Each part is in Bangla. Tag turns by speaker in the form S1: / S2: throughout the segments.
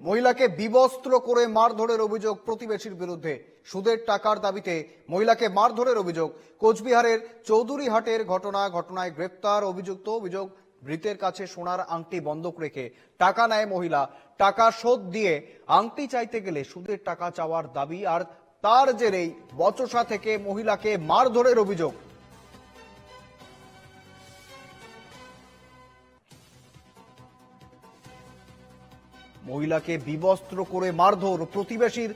S1: মহিলাকে বিবস্ত্র করে মারধরের অভিযোগ প্রতিবেশীর বিরুদ্ধে। সুদের টাকার দাবিতে মহিলাকে মারধরের অভিযোগ। কোচবিহারের চৌধুরীহাটের ঘটনা ঘটনায় গ্রেপ্তার অভিযুক্ত অভিযোগ মৃতের কাছে সোনার আংটি বন্ধক রেখে টাকা নেয় মহিলা। টাকা শোধ দিয়ে আংটি চাইতে গেলে সুদের টাকা চাওয়ার দাবি আর তার জেরেই বচসা থেকে মহিলাকে মারধরের অভিযোগ। মহিলাকে বিবস্ত্র করে মারধর প্রতিবেশীর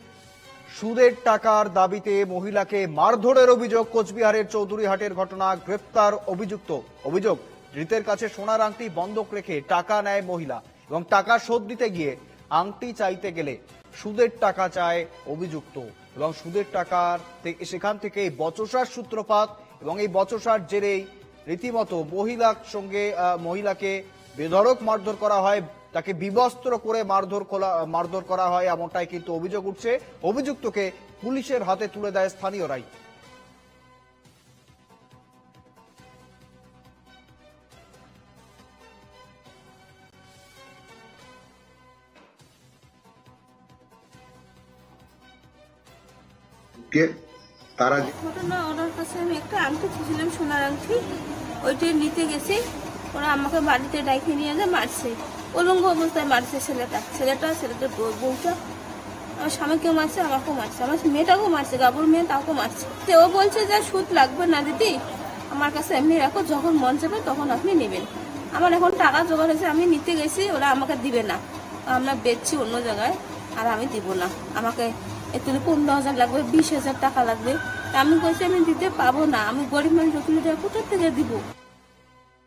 S1: সুদের টাকার দাবিতে মহিলাকে মারধরের অভিযোগ কোচবিহারের চৌধুরীহাটের ঘটনা গ্রেপ্তার অভিযুক্ত। অভিযোগ, ধৃতের কাছে সোনার আংটি বন্ধক রেখে টাকা নেয় মহিলা এবং টাকা শোধ দিতে গিয়ে আংটি চাইতে গেলে সুদের টাকা চায় অভিযুক্ত এবং সুদের টাকার সেখান থেকে বচসার সূত্রপাত এবং এই বচসার জেরেই রীতিমতো মহিলার সঙ্গে মহিলাকে বেধড়ক মারধর করা হয়। তাকে বিবস্ত্র করে মারধর করা মারধর করা হয় এমনটাই কিন্তু অভিযোগ উঠছে। অভিযুক্তকে পুলিশের হাতে তুলে দেয় স্থানীয়রাই।
S2: কে? তারা যে
S3: ঘটনা ওনার কাছে আমি একটা আংটি ছিলাম সোনার আংটি। ওইটাই নিতে গেছি। ওরা আমাকে বাড়িতে ডাইকে নিয়ে যায় মারছে। উলঙ্গ অবস্থায় মারছে ছেলেটা ছেলেটা, ছেলেটার বউ- বউটা। আমার স্বামীকেও মারছে, আমাকেও মারছে। আমার মেয়েটাকেও মারছে, গাবুর মেয়ে তাকেও মারছে। তো ও বলছে যে, সুদ লাগবে না দিদি। আমার কাছে এমনি রাখো, যখন মন যাবে তখন আপনি নেবেন। আমার এখন টাকা জোগাড় হয়েছে, আমি নিতে গেছি, ওরা আমাকে দিবে না। আমরা বেচছি অন্য জায়গায়, আর আমি দিব না। আমাকে একটু পনেরো হাজার লাগবে, বিশ হাজার টাকা লাগবে। তা আমি কইছি, আমি দিতে পাবো না। আমি গরিব মানুষ যত কোথা থেকে দিব?